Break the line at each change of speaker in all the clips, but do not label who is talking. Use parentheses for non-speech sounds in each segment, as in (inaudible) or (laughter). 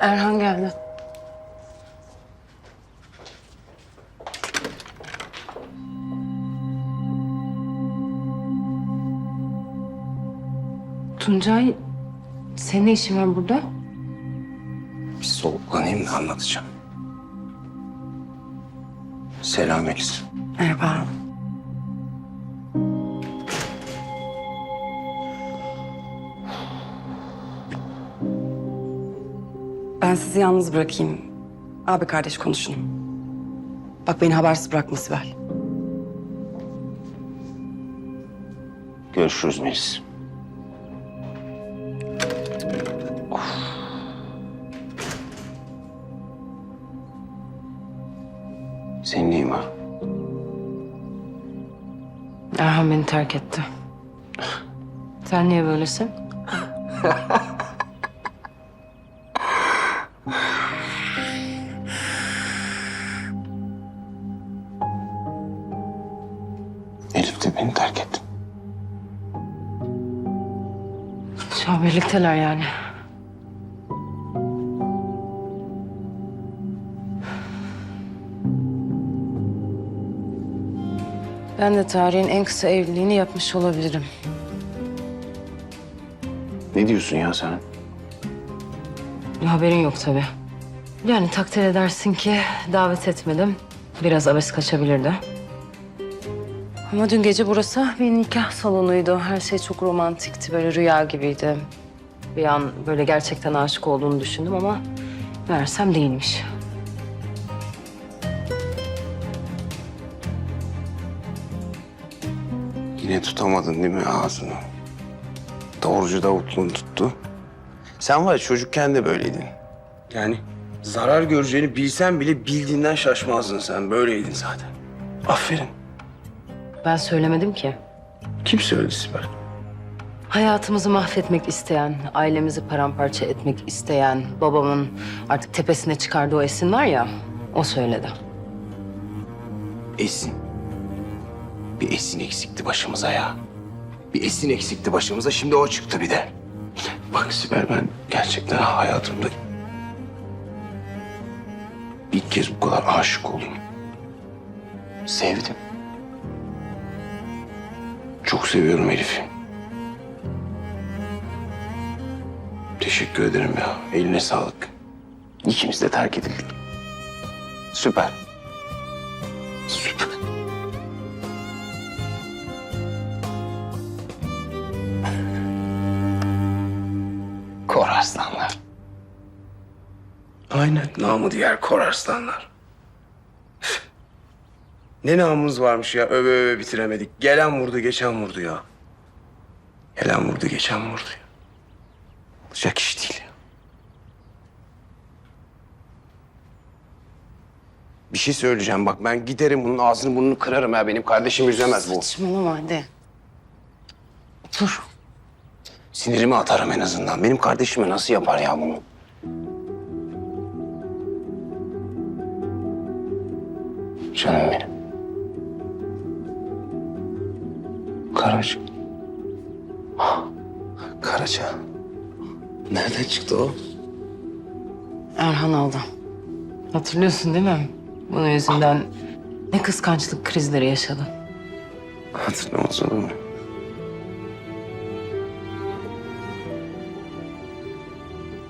Erhan geldi. Tuncay, senin ne işin var burada?
Bir soluklanayım da anlatacağım. Selam Elis.
Merhaba.
Ben sizi yalnız bırakayım. Abi kardeş konuşun. Bak beni habersiz bırakma Sibel.
Görüşürüz Melis. Senin neyin var?
Erhan beni terk etti. Sen niye böylesin? (laughs) birlikteler yani. Ben de tarihin en kısa evliliğini yapmış olabilirim.
Ne diyorsun ya sen?
Haberin yok tabii. Yani takdir edersin ki davet etmedim. Biraz abes kaçabilirdi. Ama dün gece burası bir nikah salonuydu. Her şey çok romantikti, böyle rüya gibiydi. Bir an böyle gerçekten aşık olduğunu düşündüm ama meğersem değilmiş.
Yine tutamadın değil mi ağzını? Doğrucu Davutluğun tuttu. Sen var ya çocukken de böyleydin. Yani zarar göreceğini bilsen bile bildiğinden şaşmazdın sen. Böyleydin zaten. Aferin.
Ben söylemedim ki.
Kim söyledi Sibel?
Hayatımızı mahvetmek isteyen, ailemizi paramparça etmek isteyen, babamın artık tepesine çıkardığı o Esin var ya, o söyledi.
Esin. Bir Esin eksikti başımıza ya. Bir Esin eksikti başımıza. Şimdi o çıktı bir de. Bak Sibel ben gerçekten hayatımda ilk kez bu kadar aşık oldum. Sevdim. Çok seviyorum Elif'i. Teşekkür ederim ya. Eline sağlık. İkimiz de terk edildik. Süper. Süper. Kor arslanlar. Aynen namı diğer kor arslanlar. ne namımız varmış ya öve öve bitiremedik. Gelen vurdu geçen vurdu ya. Gelen vurdu geçen vurdu ya. Olacak iş değil. Bir şey söyleyeceğim bak ben giderim bunun ağzını burnunu kırarım ya benim kardeşim üzemez bu.
Saçmalama hadi. Dur.
Sinirimi atarım en azından. Benim kardeşime nasıl yapar ya bunu? Canım benim. Karaca. Karaca. Nereden çıktı o?
Erhan aldı. Hatırlıyorsun değil mi? Bunun yüzünden ne kıskançlık krizleri yaşadı.
Hatırlamaz olur mu?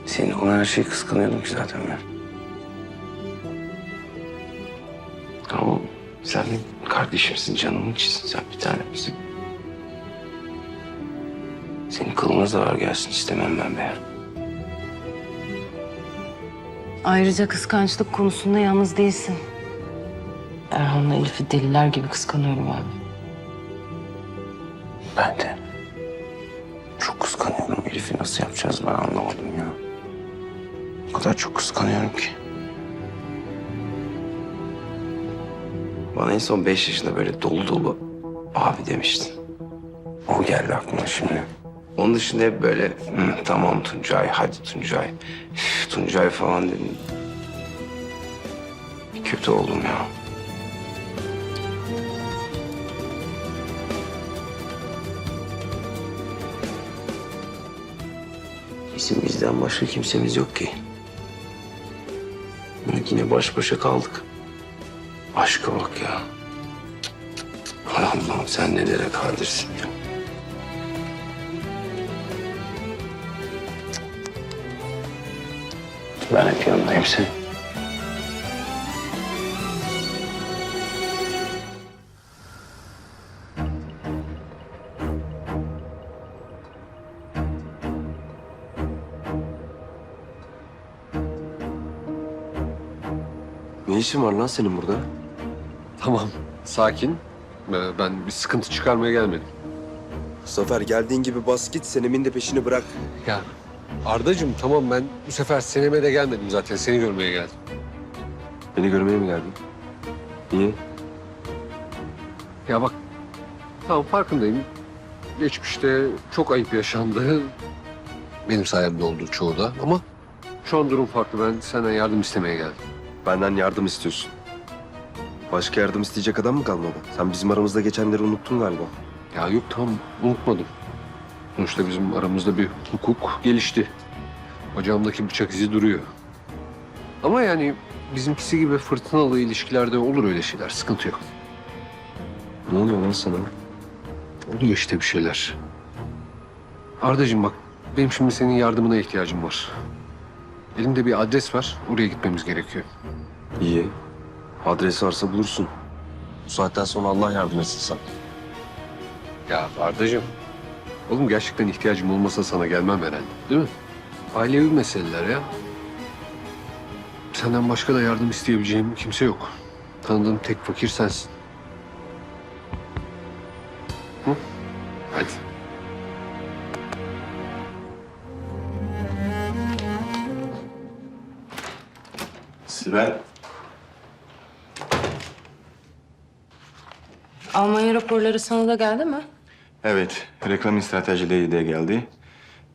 Senin ona her şeyi kıskanıyordum ki zaten ben. Ama sen benim kardeşimsin, canımın içisin. Sen bir tanemsin. Senin kılına zarar gelsin istemem ben be.
Ayrıca kıskançlık konusunda yalnız değilsin. Erhan'la Elif'i deliler gibi kıskanıyorum abi.
Ben de. Çok kıskanıyorum. Elif'i nasıl yapacağız ben anlamadım ya. O kadar çok kıskanıyorum ki. Bana en son beş yaşında böyle dolu dolu abi demiştin. O geldi aklıma şimdi. Onun dışında hep böyle "Hı, tamam Tuncay, hadi Tuncay. Üf, Tuncay falan dedim. Bir kötü oldum ya. Bizim bizden başka kimsemiz yok ki. yine baş başa kaldık. Aşka bak ya. Allah'ım sen nelere kadirsin ya. Ben hep yanındayım senin.
Ne işin var lan senin burada?
Tamam, sakin. Ee, Ben bir sıkıntı çıkarmaya gelmedim.
Zafer geldiğin gibi bas git Senem'in de peşini bırak.
Ya Ardacığım tamam ben bu sefer seneme de gelmedim zaten. Seni görmeye geldim.
Beni görmeye mi geldin? Niye?
Ya bak, tamam farkındayım. Geçmişte çok ayıp yaşandı. Benim sayemde oldu çoğu da ama şu an durum farklı. Ben senden yardım istemeye geldim.
Benden yardım istiyorsun. Başka yardım isteyecek adam mı kalmadı? Sen bizim aramızda geçenleri unuttun galiba.
Ya yok tamam unutmadım. Sonuçta bizim aramızda bir hukuk gelişti. Bacağımdaki bıçak izi duruyor. Ama yani bizimkisi gibi fırtınalı ilişkilerde olur öyle şeyler. Sıkıntı yok.
Ne oluyor lan sana?
Oluyor işte bir şeyler. Ardacığım bak benim şimdi senin yardımına ihtiyacım var. Elimde bir adres var. Oraya gitmemiz gerekiyor.
İyi. Adresi varsa bulursun. Bu saatten sonra Allah yardım etsin sana.
Ya Ardacığım. Oğlum gerçekten ihtiyacım olmasa sana gelmem herhalde. Değil mi? Ailevi meseleler ya. Senden başka da yardım isteyebileceğim kimse yok. Tanıdığım tek fakir sensin. Hı? Hadi.
Sibel.
Almanya raporları sana da geldi mi?
Evet, reklam stratejileri de geldi.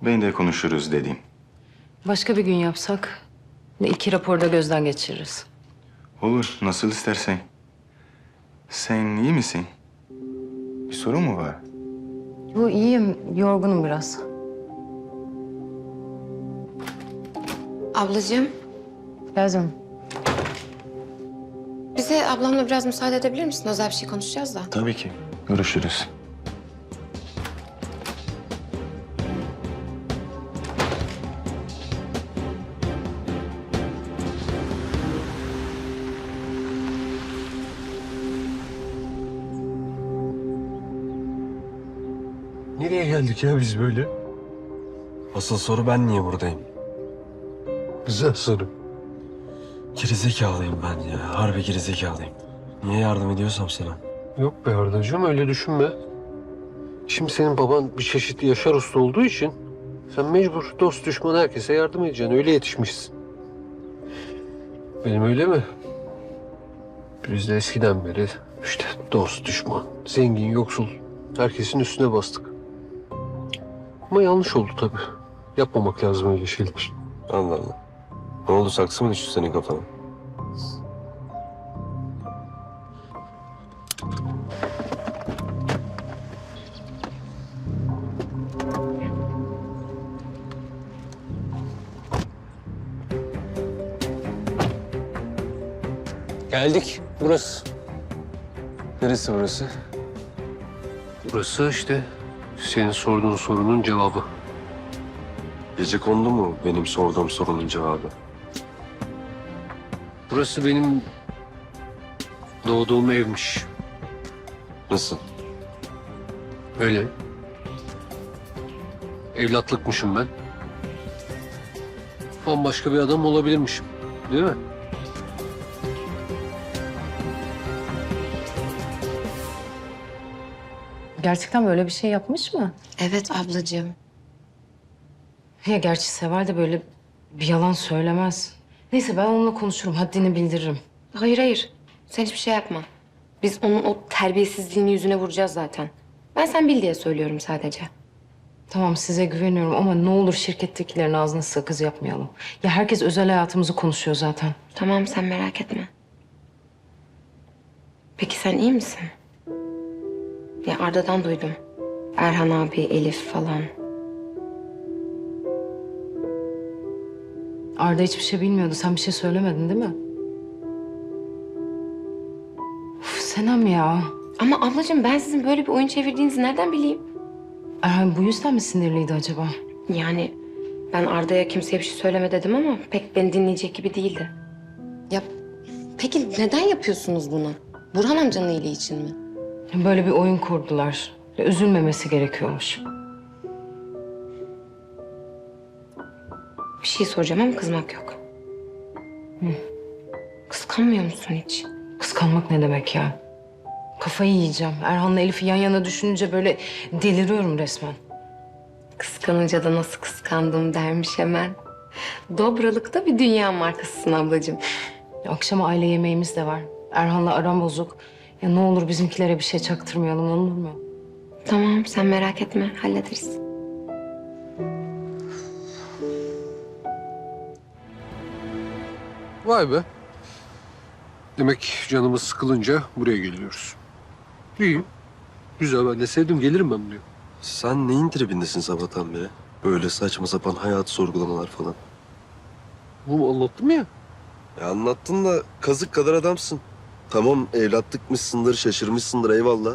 Ben de konuşuruz dedim.
Başka bir gün yapsak. iki raporda gözden geçiririz.
Olur, nasıl istersen. Sen iyi misin? Bir sorun mu var?
Bu iyiyim, yorgunum biraz.
Ablacığım,
Lazım.
bize ablamla biraz müsaade edebilir misin? Özel bir şey konuşacağız da.
Tabii ki. Görüşürüz.
Geldik ya biz böyle?
Asıl soru ben niye buradayım?
Güzel soru.
Gerizekalıyım ben ya. Harbi gerizekalıyım. Niye yardım ediyorsam sana?
Yok be Ardacığım öyle düşünme. Şimdi senin baban bir çeşit Yaşar Usta olduğu için sen mecbur dost düşman herkese yardım edeceksin. Öyle yetişmişsin. Benim öyle mi? Biz de eskiden beri işte dost düşman, zengin yoksul herkesin üstüne bastık. Ama yanlış oldu tabii. Yapmamak lazım öyle şeyler.
Allah Allah. Ne oldu saksı mı düştü senin kafana?
Geldik. Burası.
Neresi burası?
Burası işte senin sorduğun sorunun cevabı.
Gece kondu mu benim sorduğum sorunun cevabı?
Burası benim doğduğum evmiş.
Nasıl?
Öyle. Evlatlıkmışım ben. Bambaşka bir adam olabilirmişim. Değil mi?
Gerçekten böyle bir şey yapmış mı?
Evet ablacığım.
Ya gerçi Seval de böyle bir yalan söylemez. Neyse ben onunla konuşurum, haddini bildiririm.
Hayır hayır. Sen hiçbir şey yapma. Biz onun o terbiyesizliğini yüzüne vuracağız zaten. Ben sen bil diye söylüyorum sadece.
Tamam size güveniyorum ama ne olur şirkettekilerin ağzına sakız yapmayalım. Ya herkes özel hayatımızı konuşuyor zaten.
Tamam sen merak etme. Peki sen iyi misin? Ya Arda'dan duydum. Erhan abi, Elif falan.
Arda hiçbir şey bilmiyordu. Sen bir şey söylemedin değil mi? Uf, Senem ya.
Ama ablacığım ben sizin böyle bir oyun çevirdiğinizi nereden bileyim?
Erhan bu yüzden mi sinirliydi acaba?
Yani ben Arda'ya kimseye bir şey söyleme dedim ama pek beni dinleyecek gibi değildi. Ya peki neden yapıyorsunuz bunu? Burhan amcanın iyiliği için mi?
Böyle bir oyun kurdular. Ve Üzülmemesi gerekiyormuş.
Bir şey soracağım ama kızmak yok. Kıskanmıyor musun hiç?
Kıskanmak ne demek ya? Kafayı yiyeceğim. Erhan'la Elif'i yan yana düşününce böyle deliriyorum resmen.
Kıskanınca da nasıl kıskandım dermiş hemen. Dobralıkta bir dünya markasısın ablacığım.
Akşama aile yemeğimiz de var. Erhan'la aram bozuk. Ya ne olur bizimkilere bir şey çaktırmayalım olur mu?
Tamam sen merak etme hallederiz.
Vay be. Demek canımız sıkılınca buraya geliyoruz. İyi. Güzel ben de sevdim. Gelirim ben buraya.
Sen neyin tribindesin sabahtan beri? Böyle saçma sapan hayat sorgulamalar falan.
Bu anlattım ya.
Ya anlattın da kazık kadar adamsın. Tamam evlatlıkmışsındır, şaşırmışsındır eyvallah.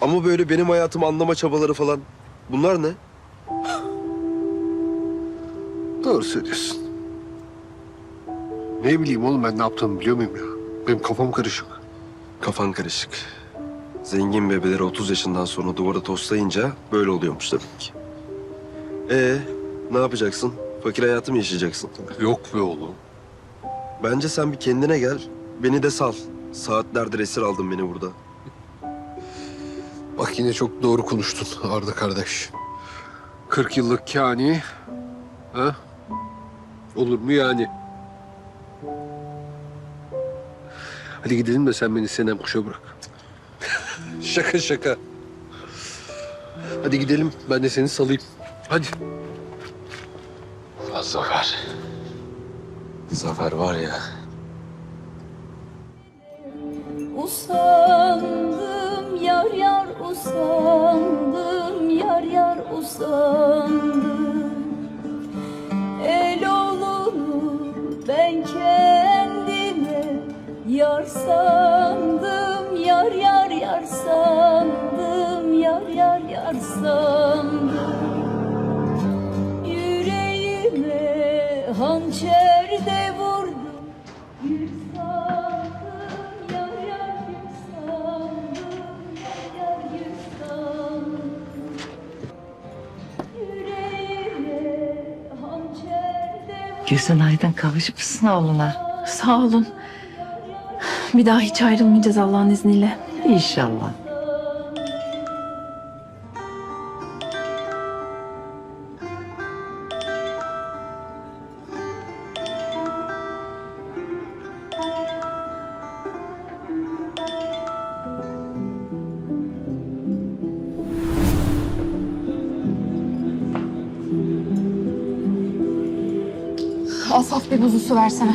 Ama böyle benim hayatımı anlama çabaları falan. Bunlar ne?
Doğru söylüyorsun. Ne bileyim oğlum ben ne yaptığımı biliyor muyum ya? Benim kafam karışık.
Kafan karışık. Zengin bebeleri 30 yaşından sonra duvara toslayınca böyle oluyormuş tabii ki. Ee, ne yapacaksın? Fakir hayatı mı yaşayacaksın?
Yok be oğlum.
Bence sen bir kendine gel, beni de sal. Saatlerdir esir aldın beni burada.
Bak yine çok doğru konuştun Arda kardeş. 40 yıllık kani. Ha? Olur mu yani? Hadi gidelim de sen beni Senem kuşa bırak. (laughs) şaka şaka. Hadi gidelim ben de seni salayım. Hadi.
Zafer. Zafer var ya.
Usandım yar yar usandım El oğlunu ben kendime yar sandım yar yar yar sandım yar yar yar sandım
Gözün aydın kavuşmuşsun oğluna. Sağ olun. Bir daha hiç ayrılmayacağız Allah'ın izniyle. İnşallah.
Bir buzlu su versene.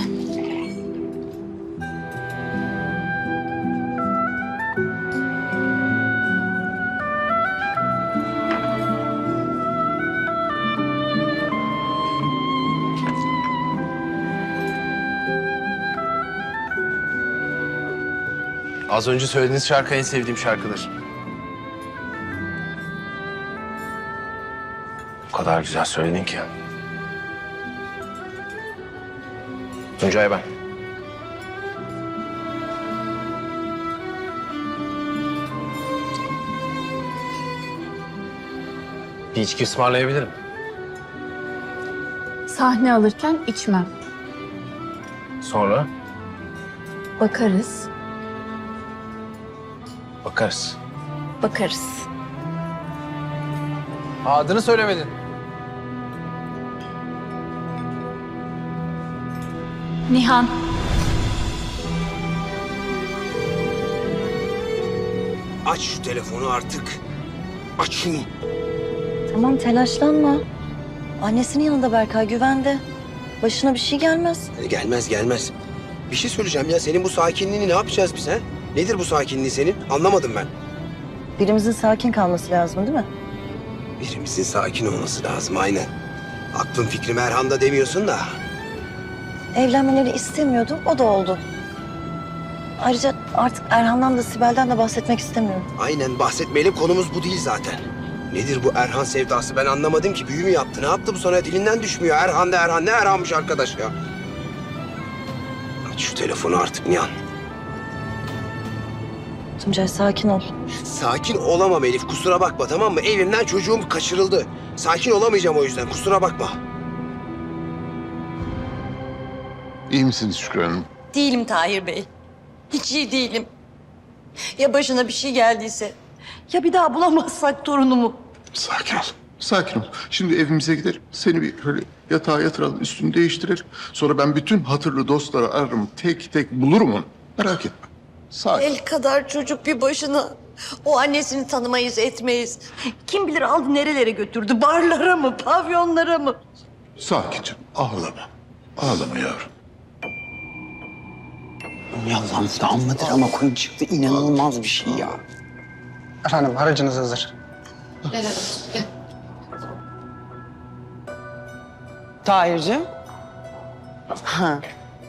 Az önce söylediğiniz şarkı en sevdiğim şarkıdır. O kadar güzel söyledin ki. Tuncay ben. Bir içki ısmarlayabilirim.
Sahne alırken içmem.
Sonra
Bakarız,
bakarız.
bakarız.
Adını söylemedin.
Nihan.
Aç şu telefonu artık. Aç şunu.
Tamam telaşlanma. Annesinin yanında Berkay güvende. Başına bir şey gelmez.
E, Gelmez gelmez. Bir şey söyleyeceğim ya senin bu sakinliğini ne yapacağız biz ha? Nedir bu sakinliği senin? Anlamadım ben.
Birimizin sakin kalması lazım değil mi?
Birimizin sakin olması lazım aynen. Aklım fikrim Erhan'da demiyorsun da.
Evlenmeleri istemiyordum, o da oldu. Ayrıca artık Erhan'dan da Sibel'den de bahsetmek istemiyorum.
Aynen bahsetmeyelim konumuz bu değil zaten. Nedir bu Erhan sevdası ben anlamadım ki. Büyü mü yaptı ne yaptı bu sana dilinden düşmüyor. Erhan da Erhan ne Erhan'mış arkadaş ya. Aç şu telefonu artık Nihan.
Tuncay sakin ol.
Sakin olamam Elif kusura bakma tamam mı? Evimden çocuğum kaçırıldı. Sakin olamayacağım o yüzden kusura bakma.
İyi misiniz Şükran Hanım?
Değilim Tahir Bey. Hiç iyi değilim. Ya başına bir şey geldiyse? Ya bir daha bulamazsak torunumu?
Sakin ol. Sakin ol. Şimdi evimize gidelim. Seni bir böyle yatağa yatıralım, üstünü değiştirelim. Sonra ben bütün hatırlı dostları ararım. Tek tek bulurum onu. Merak etme. Sakin.
El kadar çocuk bir başına. O annesini tanımayız, etmeyiz. Kim bilir aldı nerelere götürdü? Barlara mı, pavyonlara mı?
Sakin canım. Ağlama. Ağlama yavrum.
Yalan damladır ama konu çıktı. İnanılmaz bir şey ya. Efendim aracınız hazır.
Tahir'cim. Ha,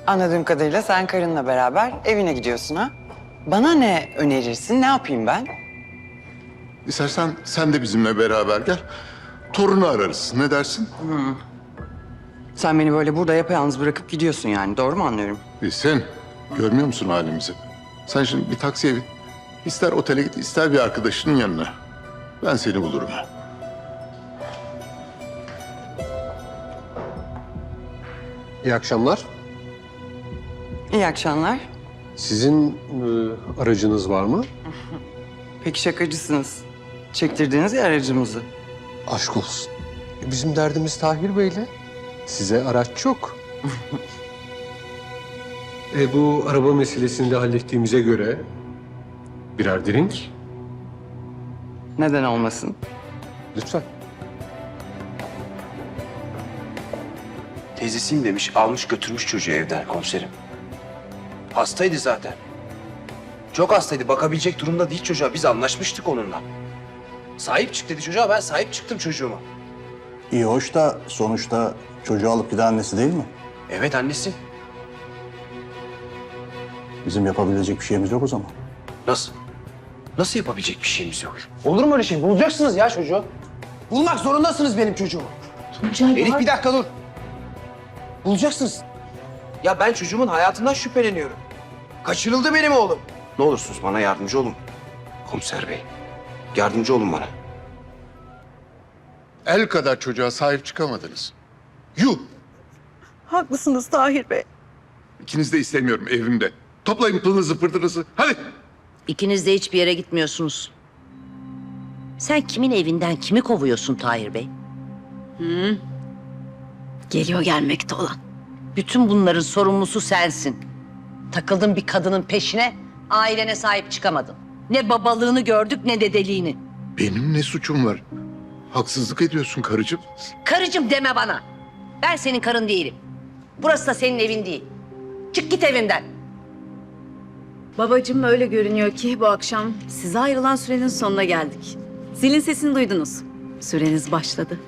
anladığım kadarıyla sen karınla beraber evine gidiyorsun ha? Bana ne önerirsin? Ne yapayım ben?
İstersen sen de bizimle beraber gel. Torunu ararız. Ne dersin?
Sen beni böyle burada yapayalnız bırakıp gidiyorsun yani. Doğru mu anlıyorum?
Bilsin. Görmüyor musun halimizi? Sen şimdi bir taksiye bin. İster otele git, ister bir arkadaşının yanına. Ben seni bulurum.
İyi akşamlar.
İyi akşamlar.
Sizin e, aracınız var mı? (laughs)
Peki şakacısınız. Çektirdiniz ya aracımızı.
Aşk olsun. Bizim derdimiz Tahir Bey'le. Size araç çok. (laughs) e, bu araba meselesini de hallettiğimize göre birer drink
Neden olmasın?
lütfen.
Teyzesiyim demiş almış götürmüş çocuğu evden komiserim. Hastaydı zaten. Çok hastaydı bakabilecek durumda değil çocuğa biz anlaşmıştık onunla. Sahip çık dedi çocuğa ben sahip çıktım çocuğuma.
İyi hoş da sonuçta çocuğu alıp giden annesi değil mi?
Evet annesi.
Bizim yapabilecek bir şeyimiz yok o zaman.
Nasıl? Nasıl yapabilecek bir şeyimiz yok? Olur mu öyle şey? Bulacaksınız ya çocuğu. Bulmak zorundasınız benim çocuğumu. Elif bir dakika dur. Bulacaksınız. Ya ben çocuğumun hayatından şüpheleniyorum. Kaçırıldı benim oğlum. Ne olursunuz bana yardımcı olun. Komiser bey. Yardımcı olun bana.
El kadar çocuğa sahip çıkamadınız. Yuh!
Haklısınız Tahir Bey.
İkiniz de istemiyorum evimde. Toplayın pılınızı pırtınızı. Hadi.
İkiniz de hiçbir yere gitmiyorsunuz. Sen kimin evinden kimi kovuyorsun Tahir Bey?
Geliyor gelmekte olan.
Bütün bunların sorumlusu sensin. Takıldın bir kadının peşine, ailene sahip çıkamadın. Ne babalığını gördük ne dedeliğini.
Benim ne suçum var? Haksızlık ediyorsun karıcığım.
Karıcığım deme bana. Ben senin karın değilim. Burası da senin evin değil. Çık git evimden.
Babacığım öyle görünüyor ki bu akşam size ayrılan sürenin sonuna geldik. Zilin sesini duydunuz. Süreniz başladı.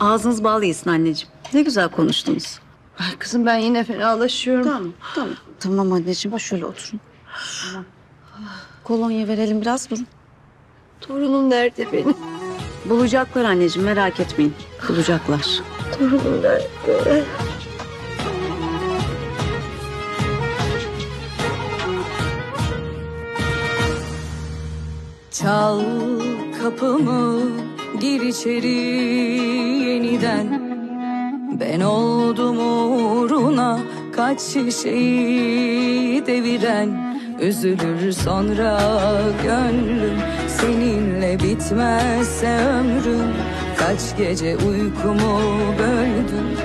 Ağzınız bal yesin anneciğim. Ne güzel konuştunuz.
Kızım ben yine fenalaşıyorum.
Tamam, tamam. Tamam anneciğim. Şöyle oturun. Tamam. Kolonya verelim biraz durun.
Torunum nerede benim?
Bulacaklar anneciğim merak etmeyin. Bulacaklar.
Torunum nerede?
Çal kapımı gir içeri yeniden Ben oldum uğruna kaç şişeyi deviren Üzülür sonra gönlüm seninle bitmezse ömrüm. Kaç gece uykumu böldün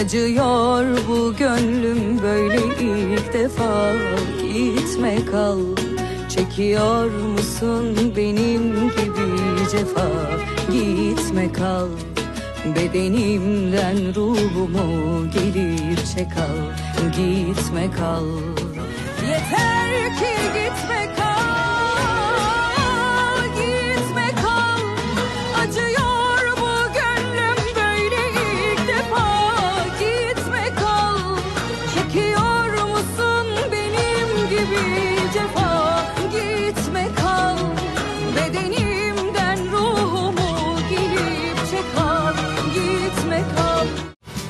Acıyor bu gönlüm böyle ilk defa. Gitme kal. Çekiyor musun benim gibi cefa? Gitme kal. Bedenimden ruhumu gelir çekal. Gitme kal. Yeter ki gitme kal